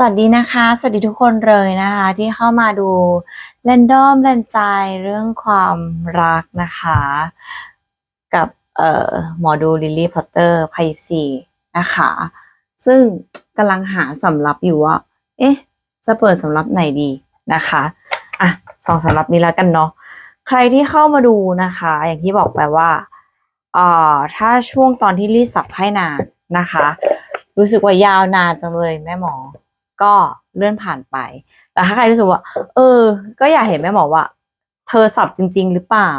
สวัสดีนะคะ สวัสดีทุกคนเลยนะคะ ที่เข้ามาดูแรนดอมแรนใจเรื่องความรักนะคะ กับเอ่อหมอดูลิลลี่พอตเตอร์พายซีนะคะ ซึ่งกำลังหาสำรับอยู่ว่า เอ๊ะ จะเปิดสำรับไหนดีนะคะอะสองสำรับนี้แล้วกันเนาะใครที่เข้ามาดูนะคะ อย่างที่บอกไปว่าเอ่อถ้าช่วงตอนที่รีสับให้นานนะคะ รู้สึกว่ายาวนานจังเลยแม่หมอ ก็เลื่อนผ่านไป แต่ถ้าใครรู้สึกว่า เออ ก็อยากเห็นแม่หมอว่า เธอสับจริง ๆ หรือเปล่า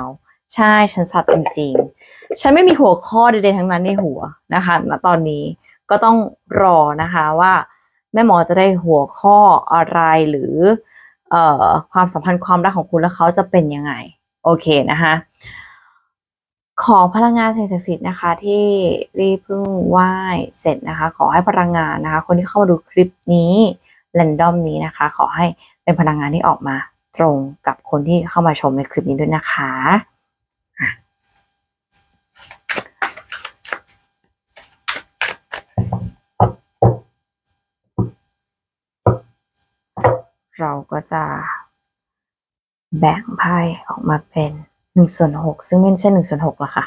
ใช่ฉันสับจริง ๆ ฉันไม่มีหัวข้อใดๆทั้งนั้นในหัวนะคะณตอนนี้ก็ต้องรอนะคะว่า แม่หมอจะได้หัวข้ออะไรหรือ เอ่อความสัมพันธ์ความรักของคุณและเขาจะเป็นยังไง โอเคนะคะ ขอพลังงานสิ่งศักดิ์สิทธิ์นะคะ ที่รีเพิ่งไหว้เสร็จนะคะ ขอให้พลังงานนะคะ คนที่เข้ามาดูคลิปนี้แรนดอมนี้นะคะ ขอให้เป็นพลังงานที่ออกมาตรงกับคนที่เข้ามาชมในคลิปนี้ด้วยนะคะเราก็จะแบ่งไพ่ออกมาเป็น หนึ่งส่วนหกซึ่งไม่ใช่หนึ่งส่วนหกหรอกค่ะ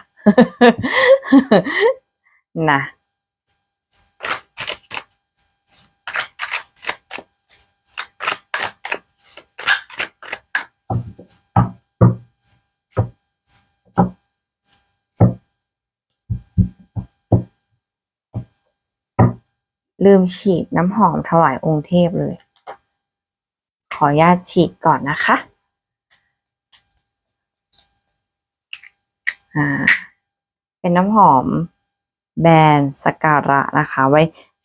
นะลืมฉีดน้ำหอมถวายองค์เทพเลย ขออนุญาตฉีดก่อนนะคะ อ่าเป็นน้ำหอมแบรนด์สการะนะคะ ไว้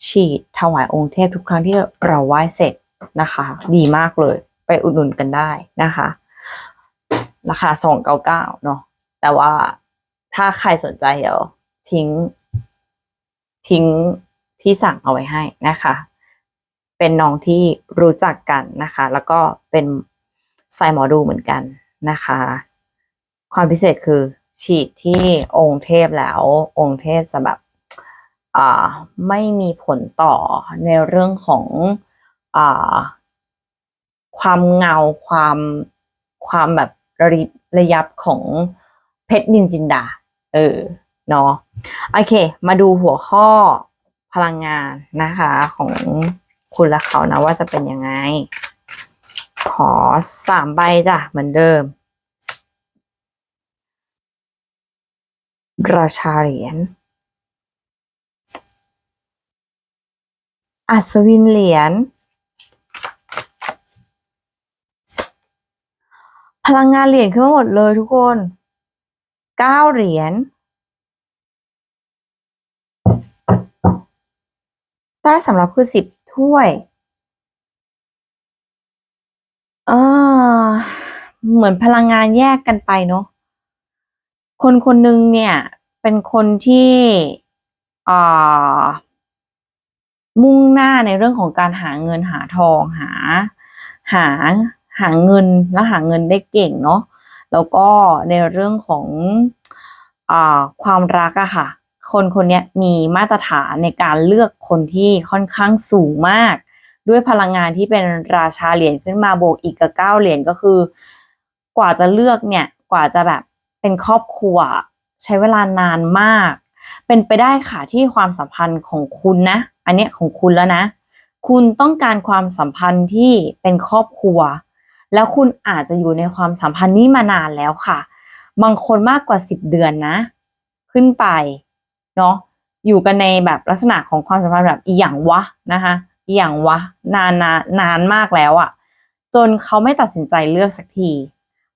ฉีดถวายองค์เทพทุกครั้งที่เราไหว้เสร็จนะคะ ดีมากเลยไปอุดหนุนกันได้นะคะ ราคาสองเก้าเก้าเนาะแต่ว่าถ้าใครสนใจเดี๋ยวทิ้ง ทิ้งที่สั่งเอาไว้ให้นะคะ เป็นน้องที่รู้จักกันนะคะ แล้วก็เป็นสายหมอดูเหมือนกันนะคะ ความพิเศษคือ ฉีดที่องค์เทพแล้ว องค์เทพจะแบบอ่าไม่มีผลต่อในเรื่องของอ่าความเงาความความแบบระระยับของเพชรนินจินดา เออ เนาะโอเค มาดูหัวข้อพลังงานนะคะ ของคุณและเขานะว่าจะเป็นยังไง ขอสามใบจ้ะเหมือนเดิม ราชาเหรียญ อัศวินเหรียญ พลังงานเหรียญขึ้นมาหมดเลยทุกคนเก้าเหรียญ ใต้สำหรับคือสิบถ้วยอ่าเหมือนพลังงานแยกกันไปเนาะ คนคนหนึ่งเนี่ย เป็นคนที่มุ่งหน้าในเรื่องของการหาเงินหาทองหา หาหาเงินแล้วหาเงินได้เก่งเนาะแล้วก็ในเรื่องของอความรักอะค่ะ คนคนนี้มีมาตรฐานในการเลือกคนที่ค่อนข้างสูงมาก ด้วยพลังงานที่เป็นราชาเหรียญขึ้นมาโบกอีกกับเก้าเหรียญก็คือ กว่าจะเลือกเนี่ยกว่าจะแบบ เป็นครอบครัว ใช้เวลานานมาก เป็นไปได้ค่ะที่ความสัมพันธ์ของคุณนะ อันเนี้ยของคุณแล้วนะ คุณต้องการความสัมพันธ์ที่เป็นครอบครัว แล้วคุณอาจจะอยู่ในความสัมพันธ์นี้มานานแล้วค่ะ บางคนมากกว่าสิบเดือนนะ ขึ้นไปเนาะอยู่กันในแบบลักษณะของความสัมพันธ์แบบอีหยังวะนะคะอีหยังวะ นานนานนานมากแล้วอะ่ะ จนเขาไม่ตัดสินใจเลือกสักที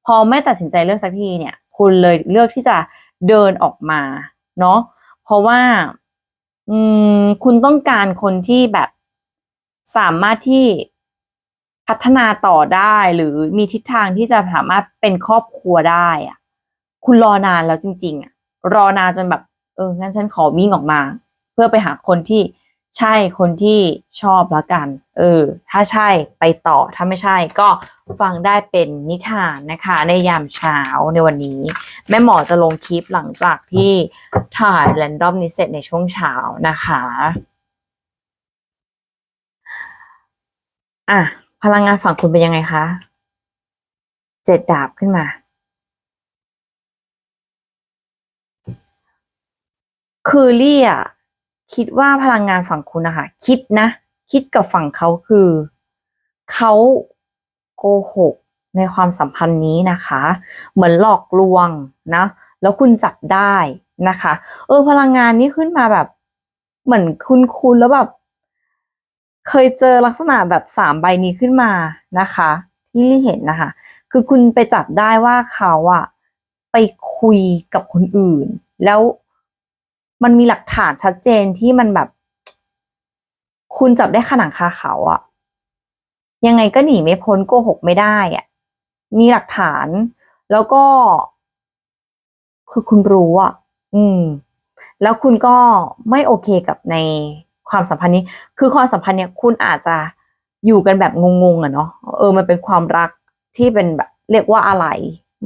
พอไม่ตัดสินใจเลือกสักทีเนี่ย คุณเลยเลือกที่จะเดินออกมาเนาะเพราะว่าอืมคุณต้องการคนที่แบบสามารถที่พัฒนาต่อได้หรือมีทิศทางที่จะสามารถเป็นครอบครัวได้อะคุณรอนานแล้วจริง ๆอะรอนานจนแบบ เอองั้นฉันขอวิ่งออกมา เพื่อไปหาคนที่ ใช่คนที่ชอบละกัน เออ ถ้าใช่ไปต่อ ถ้าไม่ใช่ก็ฟังได้เป็นนิทานนะคะ ในยามเช้าในวันนี้ แม่หมอจะลงคลิปหลังจากที่ถ่ายแรนดอมนี้เสร็จในช่วงเช้านะคะ อะ พลังงานฝั่งคุณเป็นยังไงคะ เจ็ดดาบขึ้นมา คือลี่อะ คิดว่าพลังงานฝั่งคุณนะคะคิดนะ คิดกับฝั่งเขาคือเขาโกหกในความสัมพันธ์นี้นะคะ เหมือนหลอกลวงนะ แล้วคุณจับได้นะคะ เออพลังงานนี้ขึ้นมาแบบ เหมือนคุณคุณแล้วแบบ เคยเจอลักษณะแบบสามใบนี้ขึ้นมานะคะ ที่ลี่เห็นนะคะ คือคุณไปจับได้ว่าเขาอะไปคุยกับคนอื่น แล้ว มันมีหลักฐานชัดเจนที่มันแบบ คุณจับได้ขนังคาเขาอะยังไงก็หนีไม่พ้นโกหกไม่ได้อะมีหลักฐาน แล้วก็ คือคุณรู้อะอืม แล้วคุณก็ไม่โอเคกับในความสัมพันธ์นี้ คือความสัมพันธ์เนี้ยคุณอาจจะอยู่กันแบบงงๆอะเนาะเออ มันเป็นความรักที่เป็นแบบ เรียกว่าอะไร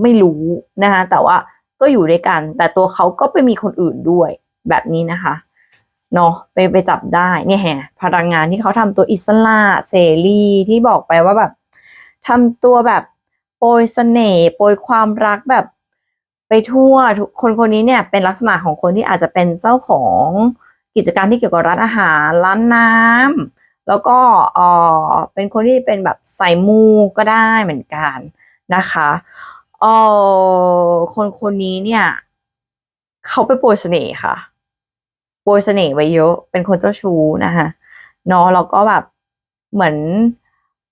ไม่รู้นะคะแต่ว่าก็อยู่ด้วยกัน แต่ตัวเขาก็ไปมีคนอื่นด้วย แบบนี้นะคะเนาะไปไปจับได้เนี่ยแฮพลังงานที่เขาทำตัวอิสระเสรีที่บอกไปว่าแบบทำตัวแบบโปรยเสน่ห์โปรยความรักแบบไปทั่วทุกคนคนนี้เนี่ยเป็นลักษณะของคนที่อาจจะเป็นเจ้าของกิจการที่เกี่ยวกับร้านอาหารร้านน้ำแล้วก็เออเป็นคนที่เป็นแบบใส่มูก็ได้เหมือนกันนะคะเออคนคนนี้เนี่ย เขาไปโปรยเสน่ห์ค่ะ โปรยเสน่ห์ไว้เยอะ เป็นคนเจ้าชู้นะคะเนาะแล้วก็แบบเหมือน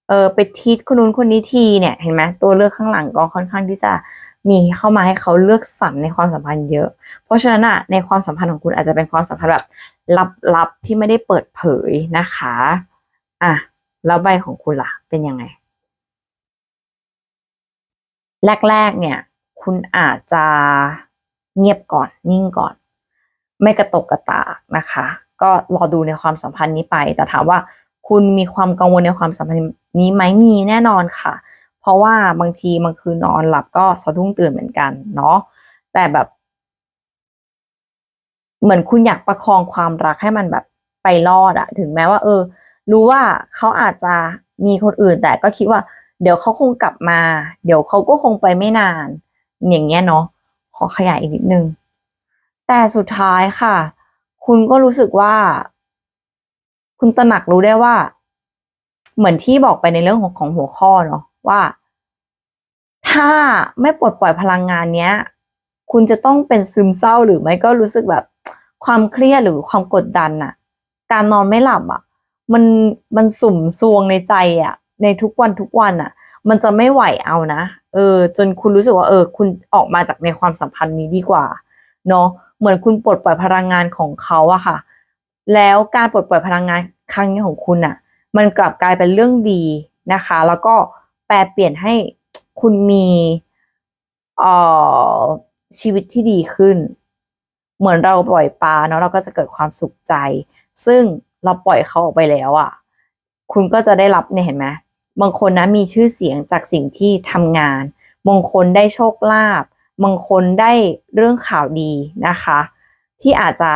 เออไปทิศคนนู้นคนนี้ทีเนี่ยเห็นไหมตัวเลือกข้างหลังก็ค่อนข้างที่จะมีเข้ามาให้เขาเลือกสรรในความสัมพันธ์เยอะ เพราะฉะนั้นอะในความสัมพันธ์ของคุณอาจจะเป็นความสัมพันธ์แบบลับๆที่ไม่ได้เปิดเผยนะคะอะแล้วใบของคุณล่ะ เป็นยังไง แรกๆเนี่ย คุณอาจจะเงียบก่อนนิ่งก่อน ไม่กระตกกระตากนะคะ ก็รอดูในความสัมพันธ์นี้ไป แต่ถามว่าคุณมีความกังวลในความสัมพันธ์นี้ไหมมีแน่นอนค่ะ เพราะว่าบางทีบางคืนนอนหลับก็สะดุ้งตื่นเหมือนกันเนาะแต่แบบ เหมือนคุณอยากประคองความรักให้มันแบบไปรอดอะถึงแม้ว่า เออ รู้ว่าเขาอาจจะมีคนอื่น แต่ก็คิดว่า เดี๋ยวเขาคงกลับมา เดี๋ยวเขาก็คงไปไม่นาน อย่างเงี้ยเนาะขอขยายอีกนิดนึง แต่สุดท้ายค่ะ คุณก็รู้สึกว่า คุณตระหนักรู้ได้ว่า เหมือนที่บอกไปในเรื่องของของหัวข้อเนาะว่า ถ้าไม่ปลดปล่อยพลังงานเนี้ย คุณจะต้องเป็นซึมเศร้าหรือไม่ก็รู้สึกแบบ ความเครียดหรือความกดดันอะการนอนไม่หลับอะมันมันสุ่มซวงในใจอะในทุกวันทุกวันอะมันจะไม่ไหวเอานะเออ จนคุณรู้สึกว่า เออ คุณออกมาจากในความสัมพันธ์นี้ดีกว่า เนาะ เหมือนคุณปลดปล่อยพลังงานของเขาอะค่ะ แล้วการปลดปล่อยพลังงานครั้งนี้ของคุณอะมันกลับกลายเป็นเรื่องดีนะคะ แล้วก็แปลเปลี่ยนให้คุณมีเอ่อชีวิตที่ดีขึ้น เหมือนเราปล่อยปลาเนาะเราก็จะเกิดความสุขใจ ซึ่งเราปล่อยเขาออกไปแล้วอะ่ะ คุณก็จะได้รับเนี่ยเห็นไหมบางคนนะมีชื่อเสียงจากสิ่งที่ทำงาน บางคนได้โชคลาภ บางคนได้เรื่องข่าวดีนะคะ ที่อาจจะ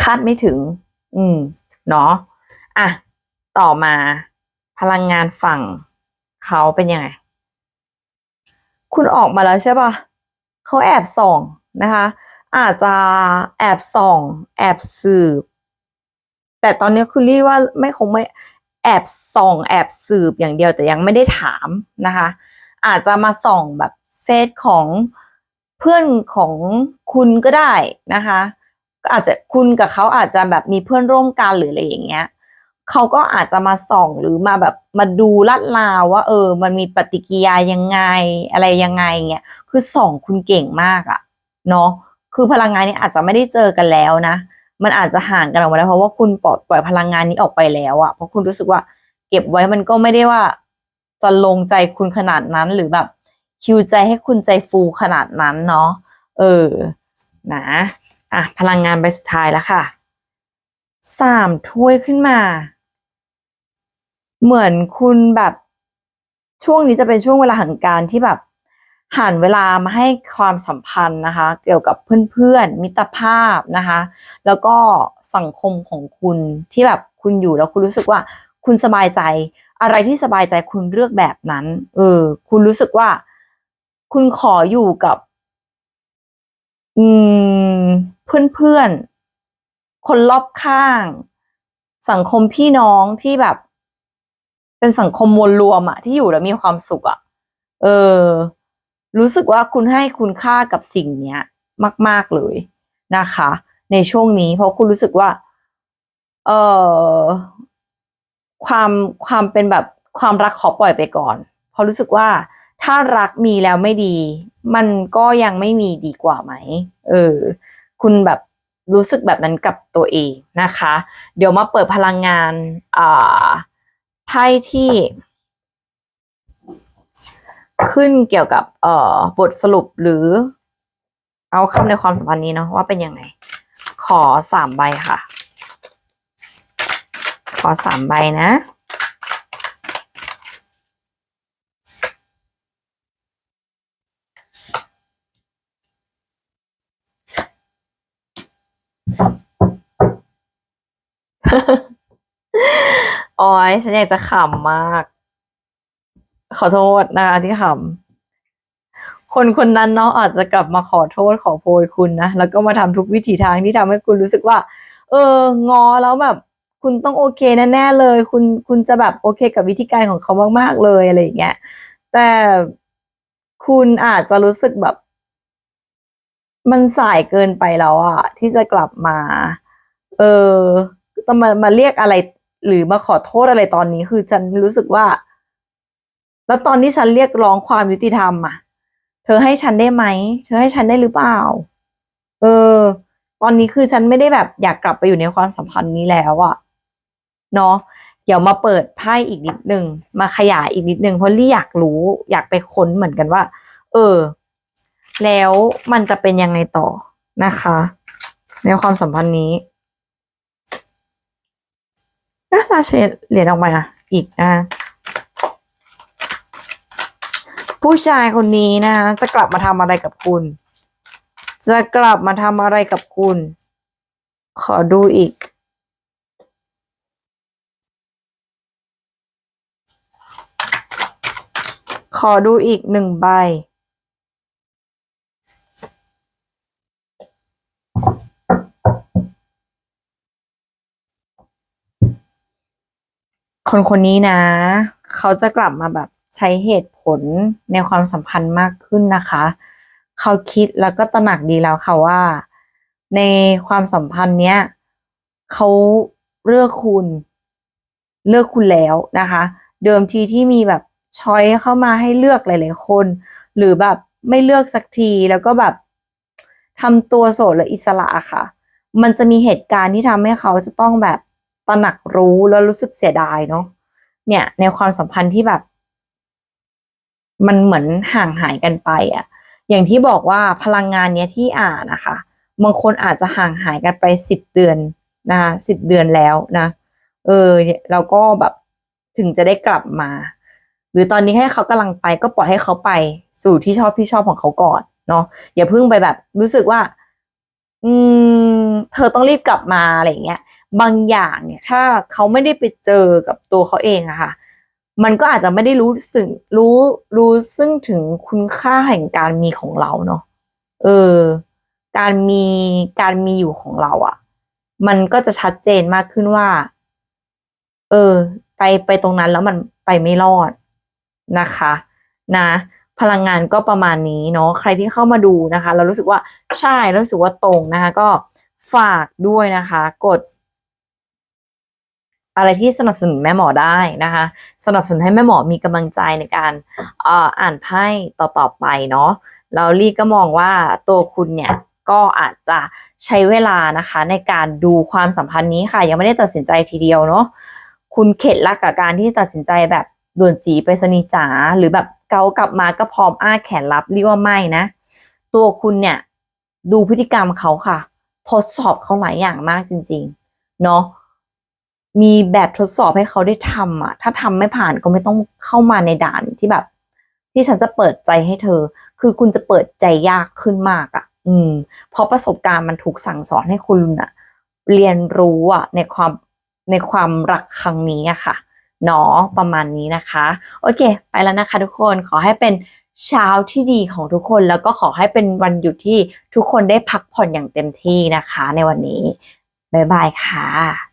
คาดไม่ถึง อืม เนาะอะ ต่อมาพลังงานฝั่งเขาเป็นยังไง คุณออกมาแล้วใช่ปะเขาแอบส่องนะคะ อาจจะแอบส่อง แอบสืบ แต่ตอนนี้คือรีว่าไม่คงไม่แอบส่อง แอบสืบอย่างเดียวแต่ยังไม่ได้ถามนะคะ อาจจะมาส่องแบบเฟซของเพื่อนของคุณก็ได้นะคะก็อาจจะคุณกับเขาอาจจะแบบมีเพื่อนร่วมกันหรืออะไรอย่างเงี้ยเขาก็อาจจะมาส่องหรือมาแบบมาดูลัดลาวว่า เออ มันมีปฏิกิริยายังไงอะไรยังไงเงี้ยคือส่องคุณเก่งมากอะเนาะคือพลังงานนี้อาจจะไม่ได้เจอกันแล้วนะ มันอาจจะห่างกันออกมาแล้วเพราะว่าคุณปลดปล่อยพลังงานนี้ออกไปแล้วอะเพราะคุณรู้สึกว่า เก็บไว้มันก็ไม่ได้ว่า จะลงใจคุณขนาดนั้นหรือแบบคิวใจให้คุณใจฟูขนาดนั้นเนาะเออนะอะพลังงานใบสุดท้ายแล้วค่ะสามถ้วยขึ้นมา เหมือนคุณแบบช่วงนี้จะเป็นช่วงเวลาแห่งการที่แบบหันเวลามาให้ความสัมพันธ์นะคะ เกี่ยวกับเพื่อนๆมิตรภาพนะคะ แล้วก็สังคมของคุณที่แบบคุณอยู่แล้วคุณรู้สึกว่าคุณสบายใจ อะไรที่สบายใจคุณเลือกแบบนั้น เออ คุณรู้สึกว่า คุณขออยู่กับ อืม เพื่อนๆ คนรอบข้าง สังคมพี่น้องที่แบบ เป็นสังคมมวลรวมอะที่อยู่แล้วมีความสุขอะเออ รู้สึกว่าคุณให้คุณค่ากับสิ่งเนี้ย มาก ๆเลยนะคะ ในช่วงนี้เพราะคุณรู้สึกว่า เออ ความความเป็นแบบความรักขอปล่อยไปก่อน เพราะรู้สึกว่าถ้ารักมีแล้วไม่ดี มันก็ยังไม่มีดีกว่าไหม เออ คุณแบบรู้สึกแบบนั้นกับตัวเองนะคะ เดี๋ยวมาเปิดพลังงานอ่าไพ่ที่ ขึ้นเกี่ยวกับเอ่อบทสรุปหรือ เอาคำในความสัมพันธ์นี้เนาะว่าเป็นยังไง ขอสามใบค่ะ ขอสามใบนะโอ้ยฉันอยากจะขำมาก ขอโทษนะคะที่ขำคนคนนั้นเนาะอาจจะกลับมาขอโทษขอโพยคุณนะ แล้วก็มาทำทุกวิถีทางที่ทำให้คุณรู้สึกว่า เออ งอแล้วแบบ คุณต้องโอเคแน่ๆเลย คุณคุณจะแบบโอเคกับวิธีการของเขามากๆเลยอะไรอย่างเงี้ยแต่คุณอาจจะรู้สึกแบบ มันสายเกินไปแล้วอะที่จะกลับมา เออต้องมามาเรียกอะไร หรือมาขอโทษอะไรตอนนี้ คือฉันรู้สึกว่า แล้วตอนที่ฉันเรียกร้องความยุติธรรมอะเธอให้ฉันได้ไหมเธอให้ฉันได้หรือเปล่า เออ ตอนนี้คือฉันไม่ได้แบบอยากกลับไปอยู่ในความสัมพันธ์นี้แล้วอะ เนาะเดี๋ยวมาเปิดไพ่อีกนิดนึง มาขยายอีกนิดนึงเพราะลี่อยากรู้อยากไปค้นเหมือนกันว่า เออ แล้วมันจะเป็นยังไงต่อนะคะ ในความสัมพันธ์นี้น่าจะเชดเหรียญออกมาอีกนะผู้ชายคนนี้นะจะกลับมาทำอะไรกับคุณ จะกลับมาทำอะไรกับคุณ ขอดูอีก ขอดูอีกหนึ่งใบ คนคนนี้นะ เขาจะกลับมาแบบใช้เหตุผลในความสัมพันธ์มากขึ้นนะคะ เขาคิดแล้วก็ตระหนักดีแล้วค่ะว่า ในความสัมพันธ์เนี้ยเขาเลือกคุณ เลือกคุณแล้วนะคะ เดิมทีที่มีแบบ ช้อยเข้ามาให้เลือกหลาย ๆ คน หรือแบบไม่เลือกสักทีแล้วก็แบบทำตัวโสดและอิสระค่ะ มันจะมีเหตุการณ์ที่ทำให้เขาจะต้องแบบตระหนักรู้แล้วรู้สึกเสียดายเนาะเนี่ย ในความสัมพันธ์ที่แบบ มันเหมือนห่างหายกันไปอะอย่างที่บอกว่าพลังงานเนี้ยที่อ่านนะคะบางคนอาจจะห่างหายกันไปสิบเดือนนะคะสิบเดือนแล้วนะ เออเราก็แบบถึงจะได้กลับมา หรือตอนนี้ให้เขากำลังไปก็ปล่อยให้เขาไปสู่ที่ชอบที่ชอบของเขาก่อนเนาะอย่าเพิ่งไปแบบ รู้สึกว่า อืม เธอต้องรีบกลับมาอะไรอย่างเงี้ย บางอย่างเนี่ย ถ้าเขาไม่ได้ไปเจอกับตัวเขาเองอะค่ะ มันก็อาจจะไม่ได้รู้สึกรู้รู้ซึ่งถึงคุณค่าแห่งการมีของเราเนาะเออ การมีการมีอยู่ของเราอะมันก็จะชัดเจนมากขึ้นว่า เออ ไปไปตรงนั้นแล้วมันไปไม่รอด นะคะนะพลังงานก็ประมาณนี้เนาะใครที่เข้ามาดูนะคะ เรารู้สึกว่าใช่เรารู้สึกว่าตรงนะคะ ก็ฝากด้วยนะคะ กด อะไรที่สนับสนุนแม่หมอได้นะคะ สนับสนุนให้แม่หมอมีกำลังใจในการอ่ออ่านไพ่ต่อๆไปเนาะแล้วลี่ก็มองว่าตัวคุณเนี่ยก็อาจจะใช้เวลานะคะ ในการดูความสัมพันธ์นี้ค่ะ ยังไม่ได้ตัดสินใจทีเดียวเนาะคุณเข็ดละกับการที่ตัดสินใจแบบ ด่วนจีไปสนิจ๋าหรือแบบเกากลับมาก็พร้อมอ้าแขนรับเรียกว่าไม่นะ ตัวคุณเนี่ย ดูพฤติกรรมเขาค่ะ ทดสอบเขาหลายอย่างมากจริง ๆ เนาะมีแบบทดสอบให้เขาได้ทำอะ ถ้าทำไม่ผ่านก็ไม่ต้องเข้ามาในด่านที่แบบ ที่ฉันจะเปิดใจให้เธอ คือคุณจะเปิดใจยากขึ้นมากอะ อืม เพราะประสบการณ์มันถูกสั่งสอนให้คุณอะ เรียนรู้อะในความในความรักครั้งนี้อะค่ะ เนาะประมาณนี้นะคะ โอเค ไปแล้วนะคะทุกคนขอให้เป็นเช้าที่ดีของทุกคนแล้วก็ขอให้เป็นวันหยุดที่ทุกคนได้พักผ่อนอย่างเต็มที่นะคะ ในวันนี้ บ๊ายบายค่ะ